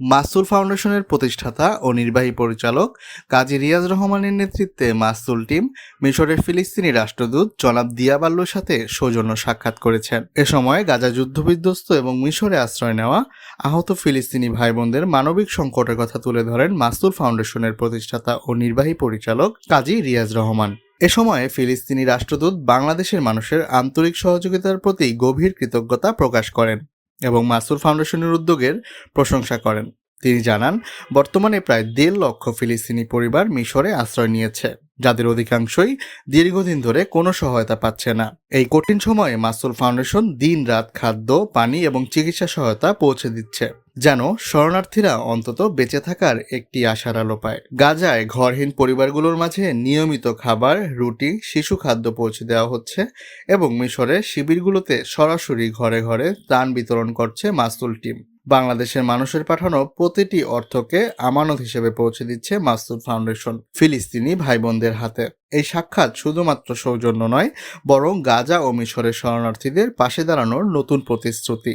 মাসুল ফাউন্ডেশনের প্রতিষ্ঠাতা ও নির্বাহী পরিচালক কাজী রিয়াজ রহমানের নেতৃত্বে মাসুল টিম মিশরের ফিলিস্তিনি রাষ্ট্রদূত জনাব দিয়াবাল্লুর সাথে সৌজন্য সাক্ষাৎ করেছেন। এ সময় গাজা যুদ্ধবিধ্বস্ত এবং মিশরে আশ্রয় নেওয়া আহত ফিলিস্তিনি ভাই বোনদের মানবিক সংকটের কথা তুলে ধরেন মাসুল ফাউন্ডেশনের প্রতিষ্ঠাতা ও নির্বাহী পরিচালক কাজী রিয়াজ রহমান। এ সময় ফিলিস্তিনি রাষ্ট্রদূত বাংলাদেশের মানুষের আন্তরিক সহযোগিতার প্রতি গভীর কৃতজ্ঞতা প্রকাশ করেন। এবং মাসুর ফাউন্ডেশনের উদ্যোগের প্রশংসা করেন। তিনি জানান, বর্তমানে প্রায় দেড় লক্ষ ফিলিস্তিনি পরিবার মিশরে আশ্রয় নিয়েছে। যাদের অধিকাংশই দীর্ঘদিন ধরে কোনো সহায়তা পাচ্ছে না। এই কঠিন সময়ে মাসুল ফাউন্ডেশন দিন রাত খাদ্য, পানি এবং চিকিৎসা সহায়তা পৌঁছে দিচ্ছে, যেন শরণার্থীরা অন্তত বেঁচে থাকার একটি আশার আলো পায়। গাজায় ঘরহীন পরিবারগুলোর মাঝে নিয়মিত খাবার, রুটি, শিশু খাদ্য পৌঁছে দেওয়া হচ্ছে এবং মিশরের শিবিরগুলোতে সরাসরি ঘরে ঘরে ত্রাণ বিতরণ করছে মাসুল টিম। বাংলাদেশের মানুষের পাঠানো প্রতিটি অর্থকে আমানত হিসেবে পৌঁছে দিচ্ছে মাসুদ ফাউন্ডেশন, ফিলিস্তিনি ভাই বোনদের হাতে। এই সাক্ষাৎ শুধুমাত্র সৌজন্য নয়, বরং গাজা ও মিশরের শরণার্থীদের পাশে দাঁড়ানোর নতুন প্রতিশ্রুতি।